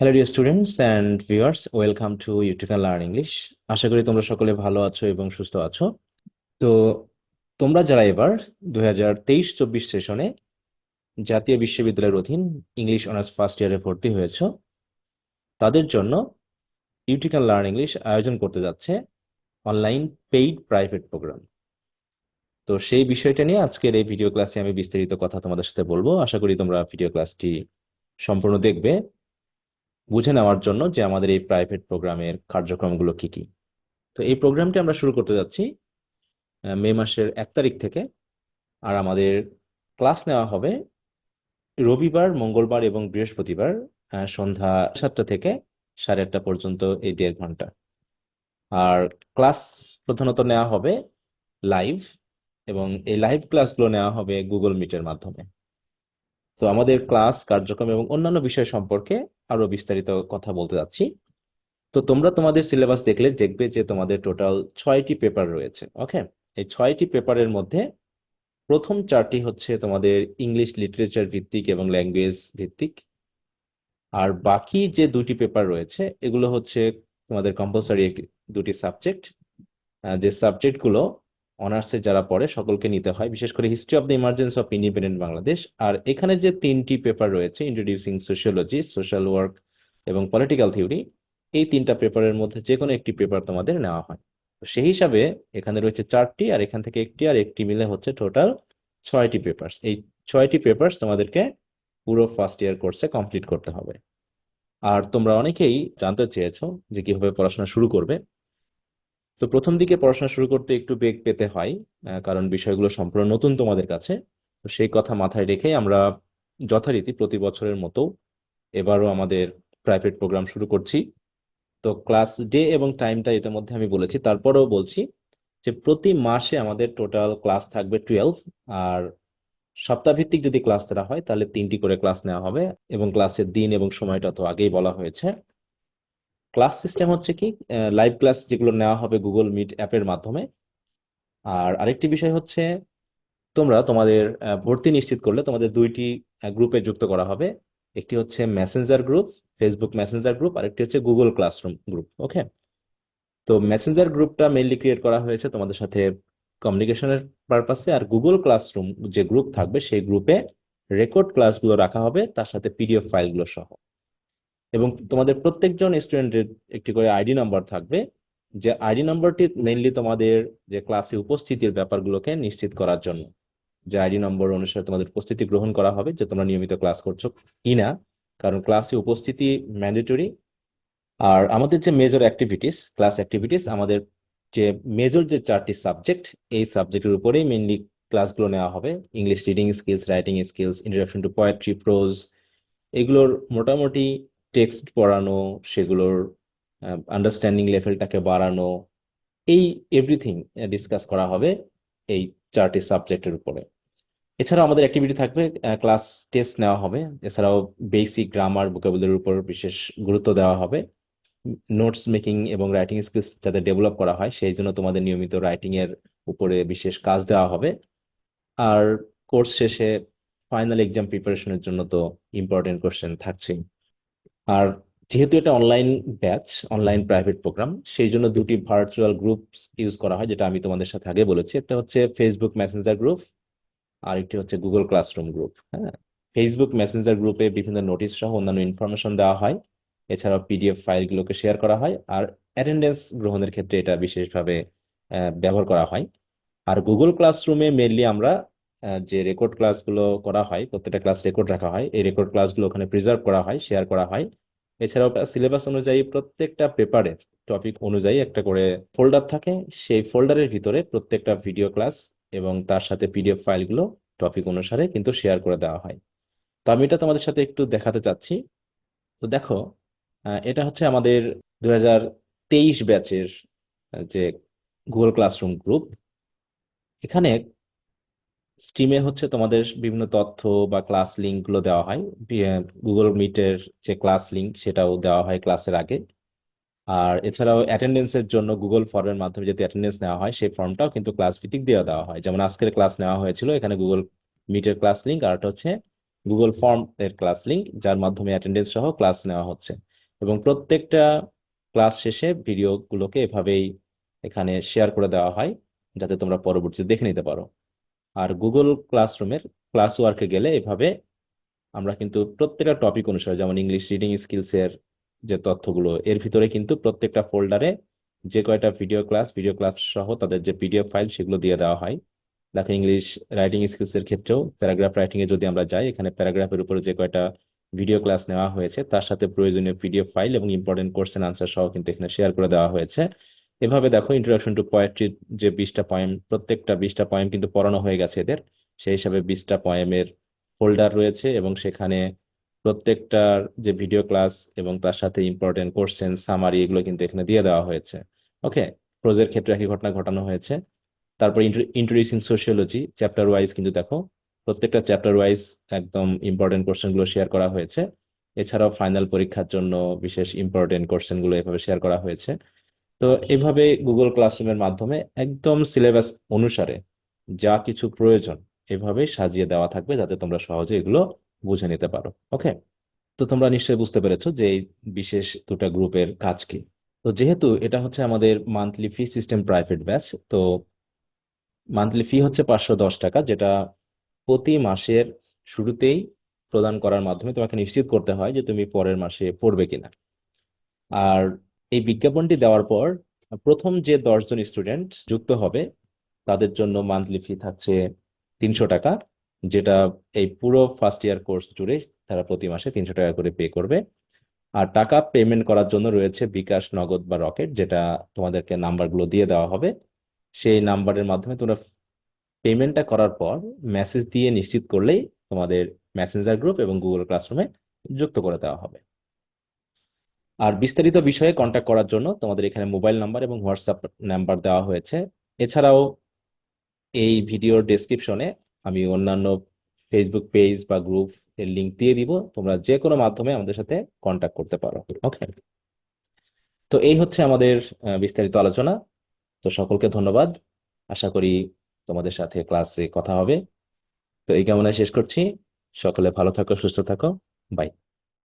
Hello dear students and viewers welcome to YouTube learn English আশা করি তোমরা সকলে ভালো আছো এবং সুস্থ আছো। তো তোমরা যারা এবার দুই হাজার তেইশ চব্বিশ সেশনে জাতীয় বিশ্ববিদ্যালয়ের অধীন ইংলিশ অনার্স ফার্স্ট ইয়ারে ভর্তি হয়েছো, তাদের জন্য ইউটিউব লার্ন ইংলিশ আয়োজন করতে যাচ্ছে অনলাইন পেইড প্রাইভেট প্রোগ্রাম তো সেই বিষয়টা নিয়ে আজকের এই ভিডিও ক্লাসে আমি বিস্তারিত কথা তোমাদের সাথে বলব। আশা করি তোমরা ভিডিও ক্লাসটি সম্পূর্ণ দেখবে। বুঝে নেওয়ার জন্য যে আমাদের এই প্রাইভেট প্রোগ্রামের কার্যক্রমগুলো কি কি। তো এই প্রোগ্রামটি আমরা শুরু করতে যাচ্ছি মে মাসের এক তারিখ থেকে। আর আমাদের ক্লাস নেওয়া হবে রবিবার, মঙ্গলবার এবং বৃহস্পতিবার সন্ধ্যা সাতটা থেকে সাড়ে আটটা পর্যন্ত এই দেড় ঘণ্টা। আর ক্লাস প্রধানত নেওয়া হবে লাইভ এবং এই লাইভ ক্লাসগুলো নেওয়া হবে গুগল মিটের মাধ্যমে। তো আমাদের ক্লাস, কার্যক্রম এবং অন্যান্য বিষয় সম্পর্কে আরও বিস্তারিত কথা বলতে যাচ্ছি। তো তোমরা তোমাদের সিলেবাস দেখলে দেখবে যে তোমাদের টোটাল ছয়টি পেপার রয়েছে, ওকে? এই ছয়টি পেপারের মধ্যে প্রথম চারটি হচ্ছে তোমাদের ইংলিশ লিটারেচার ভিত্তিক এবং ল্যাঙ্গুয়েজ ভিত্তিক। আর বাকি যে দুটি পেপার রয়েছে, এগুলো হচ্ছে তোমাদের কম্পালসারি দুটি সাবজেক্ট। যে সাবজেক্টগুলো অনার্সে যারা পড়ে, সকলকে নিতে হয়। বিশেষ করে history of the emergence of independent Bangladesh. আর এখানে যে তিনটি পেপার রয়েছে ইন্ট্রোডিউসিং সোশিয়োলজি সোশ্যাল ওয়ার্ক এবং পলিটিক্যাল থিওরি এই তিনটা পেপারের মধ্যে যে কোনো একটি পেপার তোমাদের নেওয়া হয়। তো সেই হিসাবে এখানে রয়েছে চারটি, আর এখান থেকে একটি আর একটি মিলে হচ্ছে টোটাল ছয়টি পেপার্স। এই ছয়টি পেপার্স তোমাদেরকে পুরো ফার্স্ট ইয়ার কোর্সে কমপ্লিট করতে হবে। আর তোমরা অনেকেই জানতে চেয়েছো যে কীভাবে পড়াশোনা শুরু করবে। তো প্রথম দিকে পড়াশোনা শুরু করতে একটু বেগ পেতে হয় কারণ বিষয়গুলো সম্পূর্ণ নতুন তোমাদের কাছে। তো সেই কথা মাথায় রেখে আমরা যথারীতি প্রতি বছরের মতো এবারও আমাদের প্রাইভেট প্রোগ্রাম শুরু করছি। তো ক্লাস ডে এবং টাইমটা এটার মধ্যে আমি বলেছি, তারপরেও বলছি যে প্রতি মাসে আমাদের টোটাল ক্লাস থাকবে টুয়েলভ আর সপ্তাহভিত্তিক যদি ক্লাস দেওয়া হয়, তাহলে তিনটি করে ক্লাস নেওয়া হবে এবং ক্লাসের দিন এবং সময়টা তো আগেই বলা হয়েছে। ক্লাস সিস্টেম হচ্ছে কি লাইভ ক্লাস যেগুলো নেওয়া হবে গুগল মিট অ্যাপের মাধ্যমে। আর আরেকটি বিষয় হচ্ছে, তোমরা তোমাদের ভর্তি নিশ্চিত করলে তোমাদের দুইটি গ্রুপে যুক্ত করা হবে। একটি হচ্ছে messenger group Facebook messenger group আরেকটি হচ্ছে গুগল ক্লাসরুম গ্রুপ ওকে তো মেসেঞ্জার গ্রুপটা মেইনলি ক্রিয়েট করা হয়েছে তোমাদের সাথে কমিউনিকেশনের পারপাসে আর গুগল ক্লাসরুম যে গ্রুপ থাকবে, সেই গ্রুপে রেকর্ড ক্লাসগুলো রাখা হবে, তার সাথে পিডিএফ ফাইলগুলো সহ। এবং তোমাদের প্রত্যেকজন স্টুডেন্টের একটি করে আইডি নাম্বার থাকবে, যে আইডি নাম্বারটি মেইনলি তোমাদের যে ক্লাসে উপস্থিতির ব্যাপারগুলোকে নিশ্চিত করার জন্য। যে আইডি নম্বর অনুসারে তোমাদের উপস্থিতি গ্রহণ করা হবে, যে তোমরা নিয়মিত ক্লাস করছ কিনা। কারণ ক্লাসে উপস্থিতি ম্যান্ডেটরি আর আমাদের যে মেজর অ্যাক্টিভিটিস ক্লাস অ্যাক্টিভিটিস আমাদের যে মেজর যে চারটি সাবজেক্ট এই সাবজেক্টের উপরেই মেইনলি ক্লাসগুলো নেওয়া হবে। English reading skills writing skills introduction to poetry prose এগুলোর মোটামুটি টেক্সট পড়ানো, সেগুলোর আন্ডারস্ট্যান্ডিং লেভেলটাকে বাড়ানো, এই এভরিথিং ডিসকাস করা হবে এই চারটি সাবজেক্টের উপরে। এছাড়াও আমাদের অ্যাক্টিভিটি থাকবে ক্লাস টেস্ট নেওয়া হবে। এছাড়াও বেসিক গ্রামার ভোকাবুলারির উপর বিশেষ গুরুত্ব দেওয়া হবে। নোটস মেকিং এবং রাইটিং স্কিলস যাতে ডেভেলপ করা হয়, সেই জন্য তোমাদের নিয়মিত রাইটিং এর উপরে বিশেষ কাজ দেওয়া হবে। আর কোর্স শেষে ফাইনাল এক্সাম প্রিপারেশনের জন্য তো ইম্পর্টেন্ট কোশ্চেন থাকছেই। আর যেহেতু এটা online batch online private programme সেই জন্য দুটি ভার্চুয়াল গ্রুপ ইউজ করা হয়, যেটা আমি তোমাদের সাথে আগে বলেছি। একটা হচ্ছে ফেসবুক মেসেঞ্জার গ্রুপ আর একটি হচ্ছে গুগল ক্লাসরুম গ্রুপ হ্যাঁ? ফেসবুক মেসেঞ্জার গ্রুপে বিভিন্ন নোটিশ সহ অন্যান্য ইনফরমেশন দেওয়া হয়। এছাড়াও পিডিএফ ফাইলগুলোকে শেয়ার করা হয়, আর অ্যাটেন্ডেন্স গ্রহণের ক্ষেত্রে এটা বিশেষভাবে ব্যবহার করা হয়। আর গুগল ক্লাসরুমে মেনলি আমরা যে রেকর্ড ক্লাসগুলো করা হয়, প্রত্যেকটা ক্লাস রেকর্ড রাখা হয়, এই রেকর্ড ক্লাসগুলো ওখানে প্রিজার্ভ করা হয় শেয়ার করা হয়। এছাড়াও সিলেবাস অনুযায়ী প্রত্যেকটা পেপারের টপিক অনুযায়ী একটা করে ফোল্ডার থাকে, সেই ফোল্ডারের ভিতরে প্রত্যেকটা ভিডিও ক্লাস এবং তার সাথে পিডিএফ ফাইলগুলো টপিক অনুসারে কিন্তু শেয়ার করে দেওয়া হয়। তো আমি এটা তোমাদের সাথে একটু দেখাতে চাচ্ছি। তো দেখো এটা হচ্ছে আমাদের দু হাজার তেইশ ব্যাচের যে গুগল ক্লাসরুম গ্রুপ এখানে স্ট্রিমে হচ্ছে তোমাদের বিভিন্ন তথ্য বা ক্লাস লিঙ্কগুলো দেওয়া হয়। গুগল মিটের যে ক্লাস লিঙ্ক সেটাও দেওয়া হয় ক্লাসের আগে। আর এছাড়াও অ্যাটেন্ডেন্সের জন্য গুগল ফর্মের মাধ্যমে যদি অ্যাটেন্ডেন্স নেওয়া হয়, সেই ফর্মটাও কিন্তু ক্লাস ভিত্তিক দিয়ে দেওয়া হয়। যেমন আজকের ক্লাস নেওয়া হয়েছিল, এখানে গুগল মিটের ক্লাস লিঙ্ক আর হচ্ছে গুগল ফর্ম এর ক্লাস লিংক যার মাধ্যমে অ্যাটেন্ডেন্স সহ ক্লাস নেওয়া হচ্ছে। এবং প্রত্যেকটা ক্লাস শেষে ভিডিওগুলোকে এভাবেই এখানে শেয়ার করে দেওয়া হয়, যাতে তোমরা পরবর্তীতে দেখে নিতে পারো। আর গুগল ক্লাসরুমের ক্লাস ওয়ার্কে গেলে এভাবে আমরা কিন্তু প্রত্যেকটা টপিক অনুসারে, যেমন ইংলিশ রিডিং স্কিলসের যে তথ্যগুলো, এর ভিতরে কিন্তু প্রত্যেকটা ফোল্ডারে যে কয়টা ভিডিও ক্লাস ভিডিও ক্লাস সহ তাদের যে পিডিএফ ফাইল সেগুলো দিয়ে দেওয়া হয়। দেখো ইংলিশ রাইটিং স্কিলসের ক্ষেত্রেও প্যারাগ্রাফ রাইটিং এ যদি আমরা যাই, এখানে প্যারাগ্রাফের উপরে যে কয়টা ভিডিও ক্লাস নেওয়া হয়েছে, তার সাথে প্রয়োজনীয় পিডিএফ ফাইল এবং ইম্পর্টেন্ট কোশ্চেন আনসার সহ কিন্তু এখানে শেয়ার করে দেওয়া হয়েছে। এভাবে দেখো ইন্ট্রোডাকশন টু পোয়েট্রি যে বিশটা পয়েম প্রত্যেকটা বিশটা পয়েম কিন্তু পড়ানো হয়ে গেছে এদের। সেই হিসাবে বিশটা পয়েমের ফোল্ডার রয়েছে এবং সেখানে প্রত্যেকটার যে ভিডিও ক্লাস এবং তার সাথে ইম্পর্টেন্ট কোশ্চেন সামারি এগুলো কিন্তু এখানে দিয়ে দেওয়া হয়েছে। ওকে প্রোজের ক্ষেত্রে একই ঘটনা ঘটানো হয়েছে। তারপর ইন্ট্রোডিউসিং সোশিয়োলজি চ্যাপ্টার ওয়াইজ কিন্তু দেখো, প্রত্যেকটা চ্যাপ্টার ওয়াইজ একদম ইম্পর্টেন্ট কোশ্চেনগুলো শেয়ার করা হয়েছে। এছাড়াও ফাইনাল পরীক্ষার জন্য বিশেষ ইম্পর্টেন্ট কোশ্চেনগুলো এভাবে শেয়ার করা হয়েছে। তো এভাবে গুগল ক্লাসরুমের মাধ্যমে একদম সিলেবাস অনুসারে যা কিছু প্রয়োজন এভাবে সাজিয়ে দেওয়া থাকবে যাতে তোমরা সহজে এগুলো বুঝে নিতে পারো ওকে তো তোমরা নিশ্চয়ই বুঝতে পেরেছ যে এই বিশেষ দুটা গ্রুপের কাজ কি। তো যেহেতু এটা হচ্ছে আমাদের monthly fee system private batch তো মান্থলি ফি হচ্ছে পাঁচশো দশ টাকা, যেটা প্রতি মাসের শুরুতেই প্রদান করার মাধ্যমে তোমাকে নিশ্চিত করতে হয় যে তুমি পরের মাসে পড়বে কিনা। আর এই বিজ্ঞাপনটি দেওয়ার পর, প্রথম যে দশজন স্টুডেন্ট যুক্ত হবে, তাদের জন্য মান্থলি ফি থাকছে তিনশো টাকা, যেটা এই পুরো ফার্স্ট ইয়ার কোর্স জুড়ে তারা প্রতি মাসে তিনশো টাকা করে পে করবে। আর টাকা পেমেন্ট করার জন্য রয়েছে বিকাশ, নগদ বা রকেট, যেটা তোমাদেরকে নাম্বারগুলো দিয়ে দেওয়া হবে। সেই নাম্বারের মাধ্যমে তোমরা পেমেন্টটা করার পর মেসেজ দিয়ে নিশ্চিত করলেই তোমাদের মেসেঞ্জার গ্রুপ এবং গুগল ক্লাসরুমে যুক্ত করে দেওয়া হবে। আর বিস্তারিত বিষয়ে কন্ট্যাক্ট করার জন্য তোমাদের এখানে মোবাইল নাম্বার এবং হোয়াটসঅ্যাপ নাম্বার দেওয়া হয়েছে। এছাড়াও এই ভিডিওর ডেসক্রিপশনে আমি অন্যান্য ফেসবুক পেজ বা গ্রুপ এর লিঙ্ক দিয়ে দিব। তোমরা যে কোনো মাধ্যমে আমাদের সাথে কন্ট্যাক্ট করতে পারো ওকে তো এই হচ্ছে আমাদের বিস্তারিত আলোচনা। তো সকলকে ধন্যবাদ। আশা করি তোমাদের সাথে ক্লাসে কথা হবে। তো এই কামনায় শেষ করছি। সকলে ভালো থাকো, সুস্থ থাকো। বাই